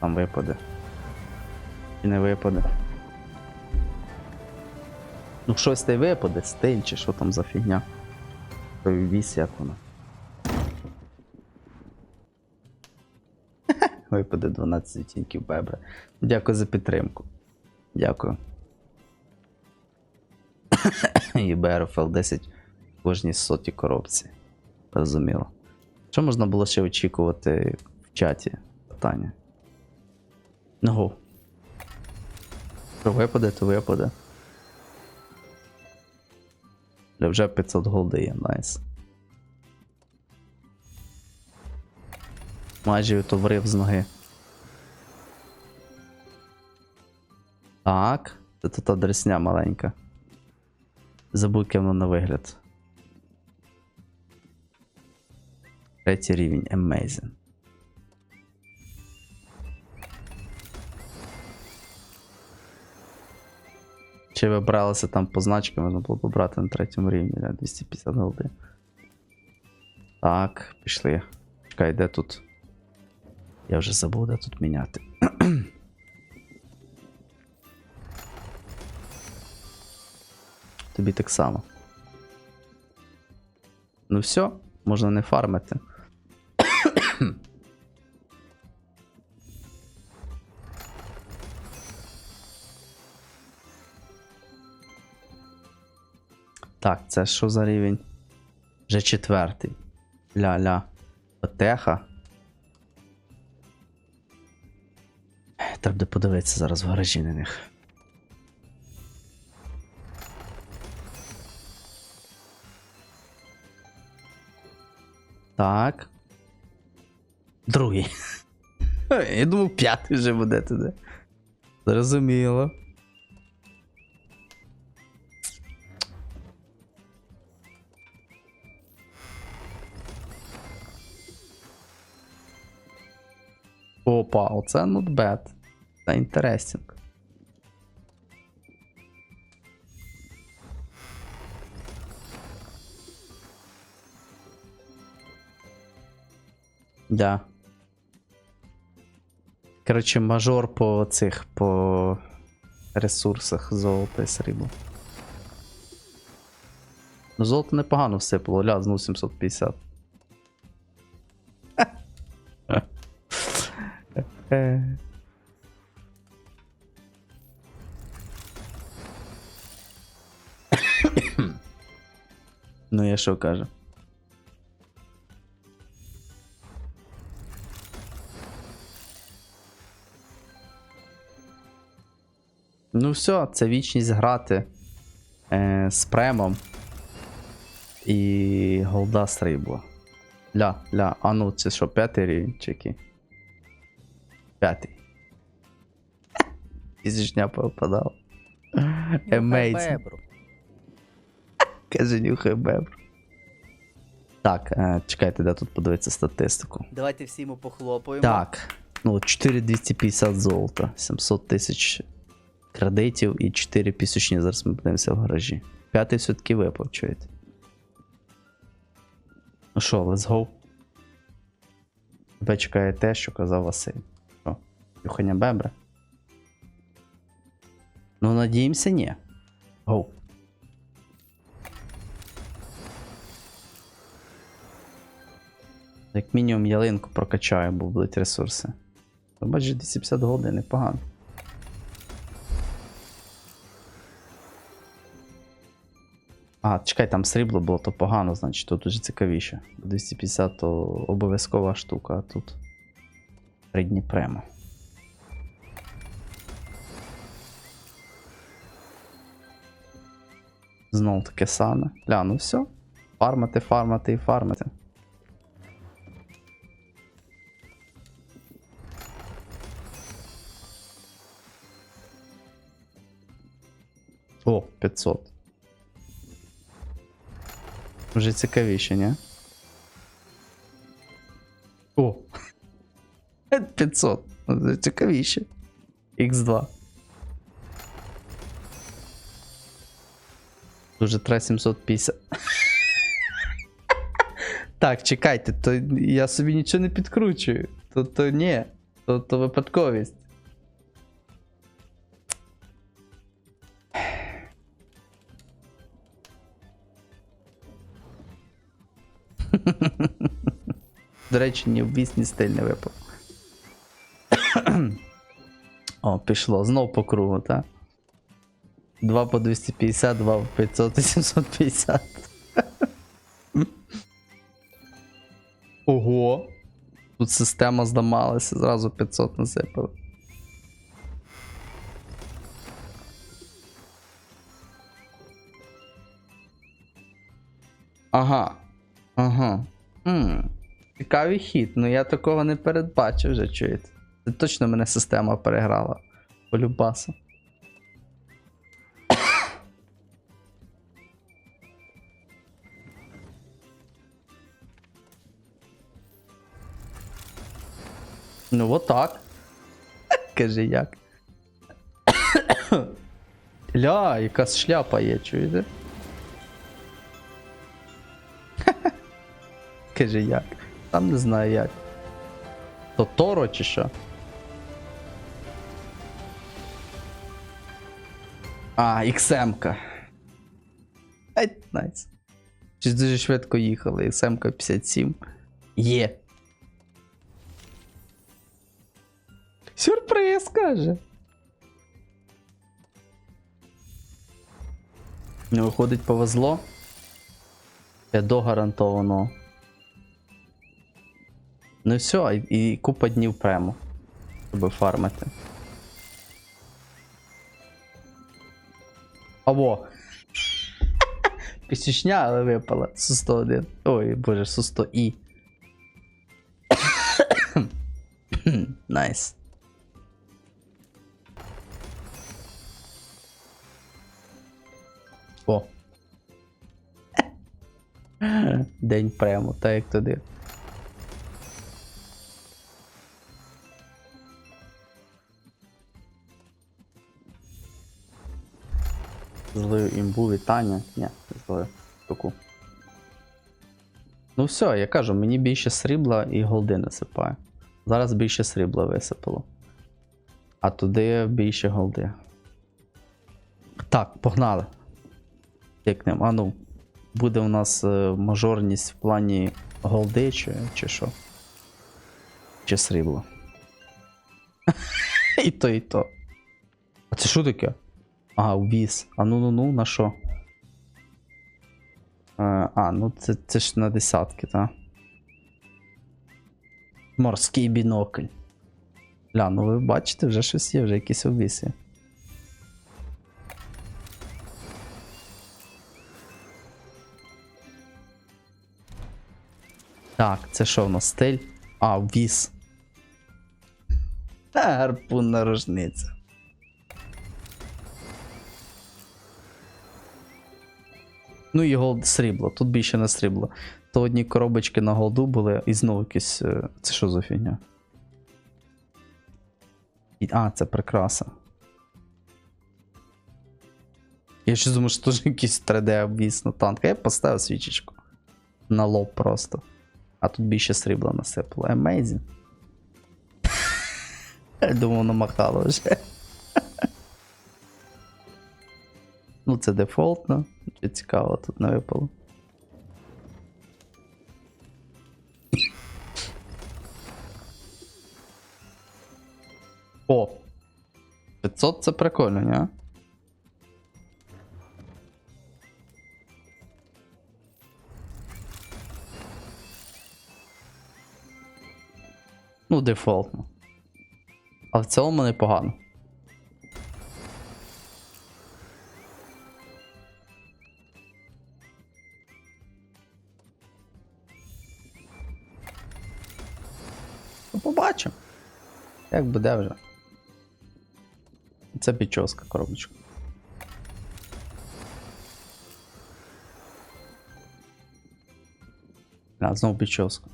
Там випаде. Чи не випаде. Ну щось та випаде, стиль чи що там за фігня. Той вісь як воно. Випаде 12 відтінків бебра. Дякую за підтримку. Дякую. І BRFL 10 в кожній соті коробці. Розуміло. Що можна було ще очікувати в чаті? Питання. Го. Що випаде, то випаде. Для вже 500 голди є, найс. Майже відтоварив з ноги. Так. Це тут та дресня маленька. Забудь, яке на вигляд. Третій рівень Amazing. Чи ви бралися там позначки, можна було побрати на третьому рівні, да, 250 голди. Так, пішли. Чекай, де тут? Я вже забув, де тут міняти. Тобі так само. Ну все, можна не фармити. Так, це що за рівень? Вже четвертий. Ля-ля. Отеха. Треба подивитися зараз в гаражі на них. Так. Другий. Я думав, п'ятий вже буде туди. Зрозуміло. Опа, оце not bad. Це інтересінг. Да. Коротше, мажор по цих по ресурсах золота і срібла. Ну, золото непогано всипало, ля, ну 750. Ну, я що кажу? Ну все, це вічність грати е, з премом і голда срібло. Ля, ля, а ну це що, п'ятий рівень чи який? П'ятий. Тисячня попадав. Бебру. Каже, нюхай бебр. Так, е, чекайте, де тут подивитися статистику. Давайте всі йому похлопаємо. Так, ну 4250 золота, 700 тисяч кредитів і 4 пісочні. Зараз ми подивимося в гаражі. П'ятий все-таки випав, чуєте. Ну що, let's go. Тебе чекає те, що казав Василь. Що? Бебра? Ну, надіємося, ні. Go. Як мінімум ялинку прокачаю, бо будуть ресурси. Бачиш, 250 годин, непогано. А, чекай, там срібло було, то погано, значить, тут дуже цікавіше. 250 то обов'язкова штука, а тут. Три дні прямо. Знову таке саме. Ля, ну все. Фармити, фармити і фармити. О, 500. Вже цікавіше, ні? О! 500. Вже Цікавіше. Х2. Дуже треба 750. так, чекайте, то я собі нічого не підкручую. То, то ні. То, то випадковість. До речі, ні в стиль не випав. О, пішло. Знов по кругу, так? 2 по 250, 2 по 500 і 750. Ого. Тут система зламалася, зразу 500 насипали. Ага. Ага. М. Цікавий хід, ну я такого не передбачив вже, чуєте. Це точно мене система переграла. По Ну, от так. Каже як. Ля, якась шляпа є, чуєте? Каже як. Там не знаю як. То Торо чи що? А, XM-ка. Ай, найс. Щось дуже швидко їхали. XM-ка 57. Є. Сюрприз, каже. Ну, виходить, повезло. Я догарантовано. Ну і все, і, і купа днів прямо. Щоб фармити. Або. Пісічня, але випала. Су-101. Ой, боже, Су-100І. Найс. День прямо, так як туди. Злою імбу вітання. Ні, злою. Таку. Ну все, я кажу, мені більше срібла і голди насипає. Зараз більше срібла висипало. А туди більше голди. Так, погнали. Тикнем. А ну. Буде у нас е, мажорність в плані голди чи, чи що? Чи срібло? і то, і то. А це що таке? Ага, віз. А ну ну ну, на що? Е, а, ну це, це ж на десятки, так? Морський бінокль. Ля, ну ви бачите, вже щось є, вже якісь обвіси. Так, це що в нас стиль? А, віз. Та гарпунна рожниця. Ну і голд срібло, тут більше не срібло. То одні коробочки на голду були, і знову якісь. е, Це що за фігня? А, це прикраса. Я ще думаю, що теж якийсь 3D обвіз на танк. Я поставив свічечку. На лоб просто. А тут більше срібла насипало. Amazing. Думав, намахало вже. ну, це дефолтно. Чи цікаво, тут не випало. О! 500 це прикольно, ні? Ну, дефолтно. Але в цілому непогано. Ну, побачимо. Як буде вже. Це пічоска коробочка. А, знову пічоска.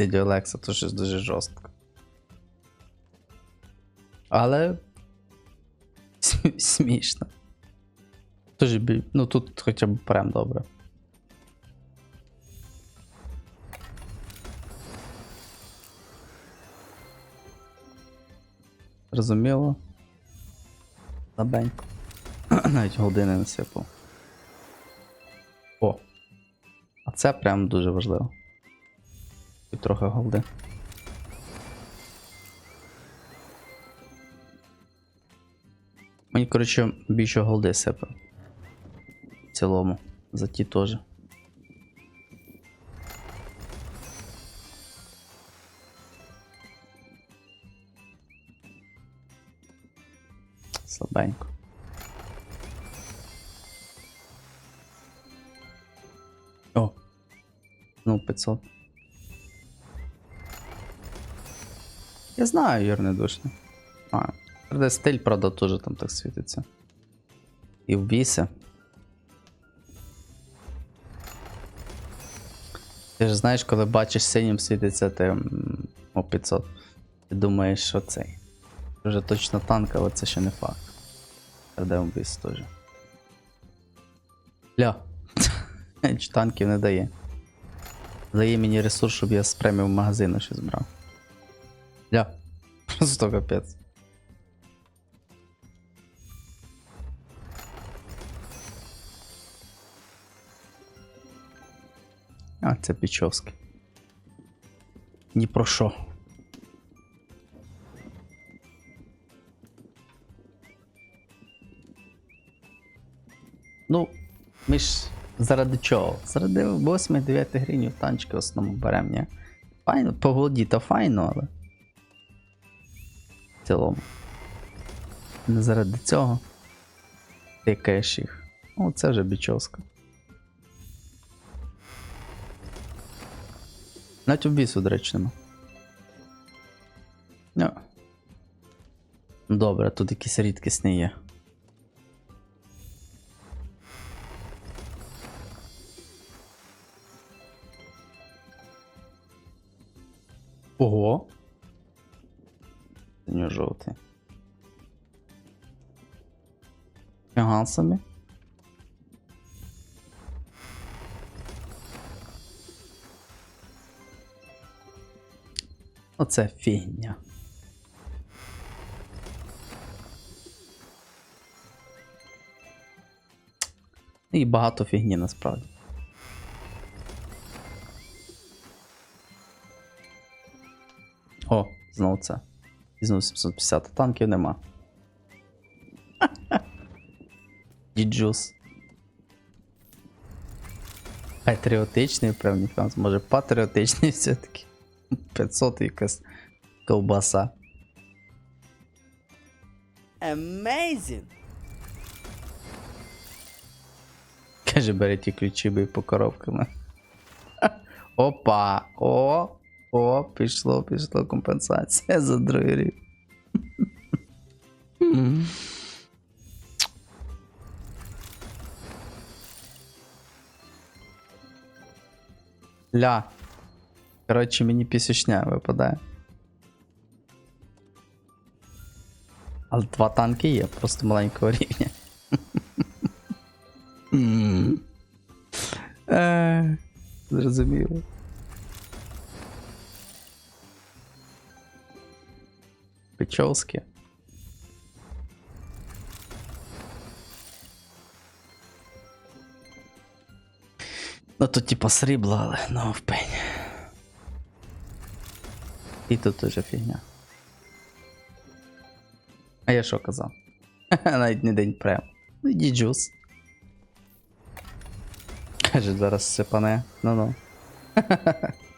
Дядя Олекса то щось дуже жорстко. Але. Смішно. Тож, ну тут хоча б прям добре. Розуміло. Слабенько. Навіть години не сипав. О! А це прям дуже важливо. І трохи голди. Мені, коротше, більше голди сипе. В цілому. За ті теж. Слабенько. О. Ну, 500. Я знаю, Юр недушний. А, правда, стиль, правда, теж там так світиться. І в бісі. Ти ж знаєш, коли бачиш синім світиться, ти о 500. Ти думаєш, що цей. Вже точно танк, але це ще не факт. Радеум біс теж. Ля. Чи танків не дає. Дає мені ресурс, щоб я з преміум магазину щось брав. Ля. Просто капець. А, це Пічовський. Ні про що. Ну, ми ж заради чого? Заради 8-9 гривень в танчики в основному беремо, ні? Файно, по то файно, але. Цілому. Не заради цього. Тикаєш їх. О, це вже бічовська. Навіть нема. Ну. Добре, тут якісь рідкісні є. Собі. Оце фігня. І багато фігні насправді. О, знову це. І знову 750 танків нема. Діджус. Патріотичний, певний фанс. Може патріотичний все-таки. 500 якась ковбаса. Amazing! Каже, бери ті ключі бий по коробками. Опа! О! О, пішло, пішло компенсація за другий рік. Ля. Коротше, мені пісючня випадає. Але два танки є, просто маленького рівня. М. Е, Зрозуміло. Печовське. Ну тут типа срібло, але ну в пень. І тут теж фігня. А я що казав? Навіть не день прям. Іди джус. Каже, зараз сипане. Ну-ну.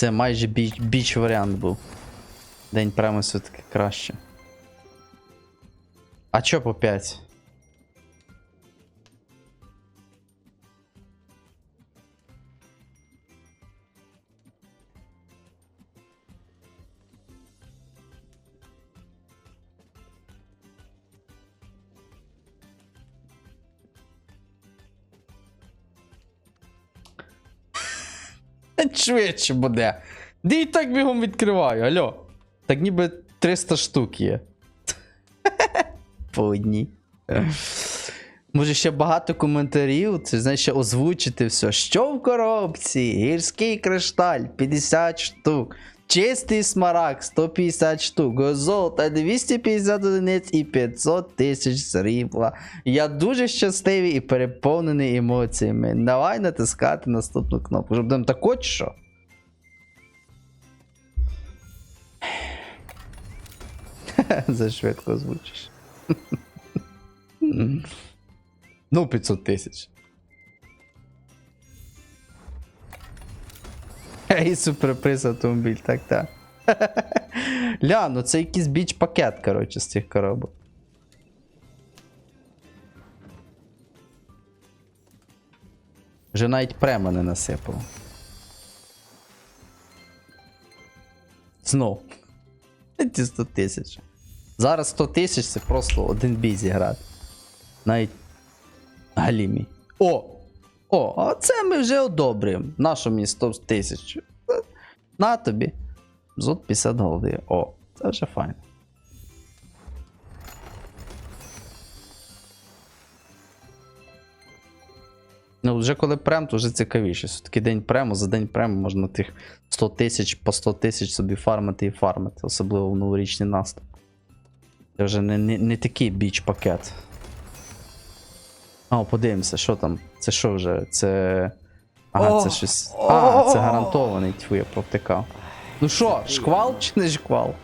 Це майже біч, біч варіант був. День прямо все-таки краще. А чо по 5? Швидше буде. Де і так бігом відкриваю, алло. Так ніби 300 штук є. По одній. Може ще багато коментарів, це знаєш, ще озвучити все. Що в коробці? Гірський кришталь 50 штук. Чистий смарагд 150 штук. Золота 250 одиниць і 500 тисяч срібла. Я дуже щасливий і переповнений емоціями. Давай натискати наступну кнопку. Щоб будемо так от що? За швидко озвучиш. Ну, 500 тисяч. І суперприз автомобіль, так, так. Ля, ну це якийсь біч пакет, коротше, з цих коробок. Вже навіть према не насипав. Знов. Ці 100 тисяч. Зараз 100 тисяч це просто один бій зіграти. Навіть Галімі. О! О, а це ми вже одобрюємо. Нащо мені 100 тисяч? На тобі. Зот 50 голди. О, це вже файно. Ну, вже коли прем, то вже цікавіше. Все-таки день прему, за день прему можна тих 100 тисяч по 100 тисяч собі фармити і фармити, особливо в новорічний наступ. Це вже не, не, не такий біч пакет. А, подивимося, що там. Це що вже? Це. Ага, О! це щось. А, це гарантований, тьфу, я провтикав. Ну що, шквал чи не шквал?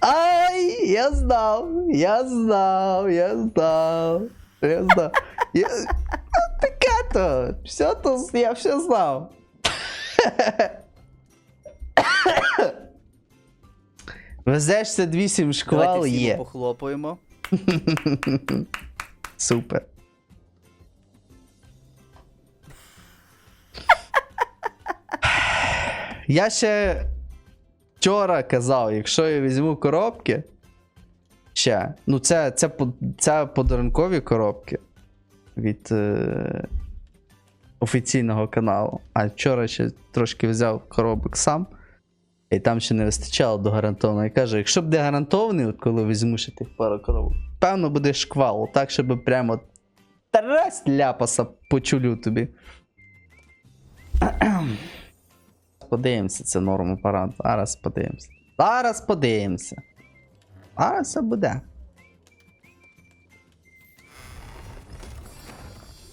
Ай, я знав, я знав, я знав, я знав. Я... То, все то, я все знав. Везеш 68 шквал Давайте всі є. похлопаємо. Супер. Я ще вчора казав, якщо я візьму коробки. Ще. Ну, це, це, по- це подарункові коробки від е, офіційного каналу. А вчора ще трошки взяв коробок сам. І там ще не вистачало до гарантованого. Я кажу, якщо буде гарантований, от коли візьму ще тих пару коробок, певно буде шквал, так, щоб прямо Тарась ляпаса почулю тобі. Подивимося, це норм апарат. Зараз подивимося. Зараз подивимося. Зараз все буде.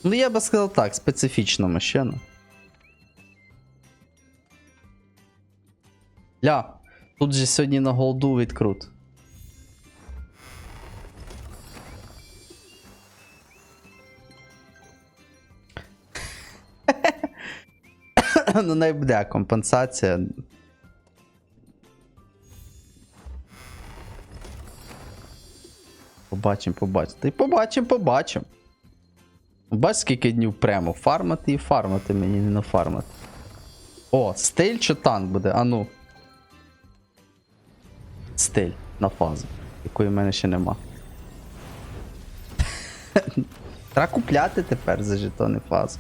Ну, я би сказав так, специфічна машина. Ля, тут же сьогодні на голду відкрут. ну, не буде компенсація. Побачимо, побачимо. Та й побачимо, побачимо. Бач, скільки днів прямо. Фармити і фармити мені не нафармити. О, стиль чи танк буде? А ну. Стиль на фазу, якої в мене ще нема. Треба купляти тепер за жетони фазу.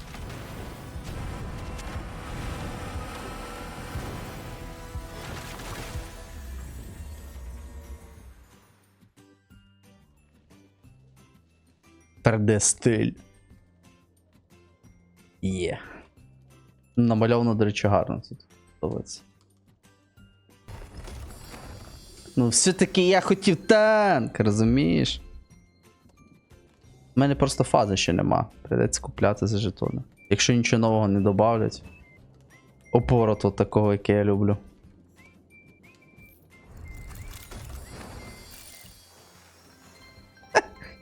Перде стиль. Є. Намальовано, до речі, гарно тут. подобається. Ну, все-таки я хотів танк, розумієш? У мене просто фази ще нема. Придеться купляти за жетони. Якщо нічого нового не додавлять. Опороту такого, яке я люблю.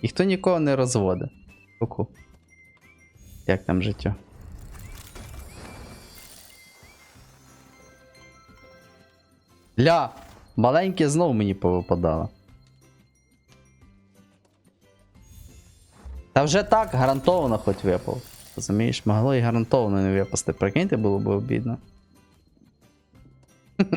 Ніхто нікого не розводить. Ку-ку. Як там життя? Ля! Маленьке знов мені повипадало. Та вже так гарантовано хоч випав. Розумієш, могло і гарантовано не випасти. Прикиньте, було б обідно.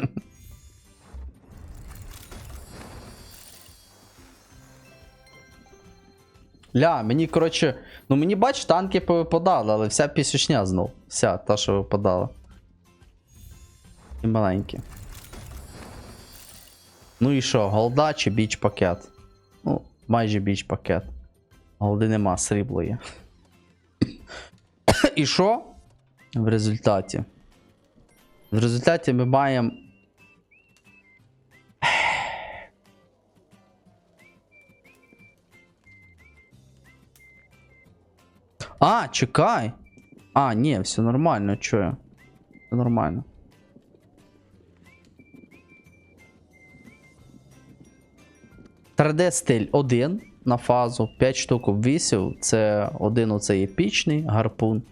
Ля, мені, коротше, Ну мені бач, танки повипадали, але вся пісюшня знов. Вся та, що випадала. І маленькі. Ну і що, голда чи біч пакет? Ну, майже біч пакет. Голди нема, срібло є. І що? В результаті. В результаті ми маємо. А, чекай. А, ні, все нормально, чую. Все нормально. Треде стиль 1 на фазу, 5 штук обвісів. Це один оцей епічний гарпун.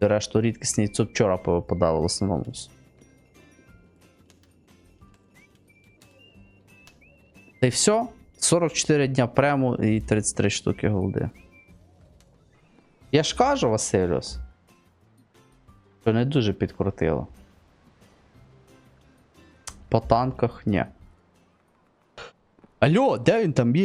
Решту рідкісні це вчора повипадало в основному. Та й все. 44 дня прему і 33 штуки голди. Я ж кажу, Василюс. Що не дуже підкрутило. По танках ні. Алло, де він там є?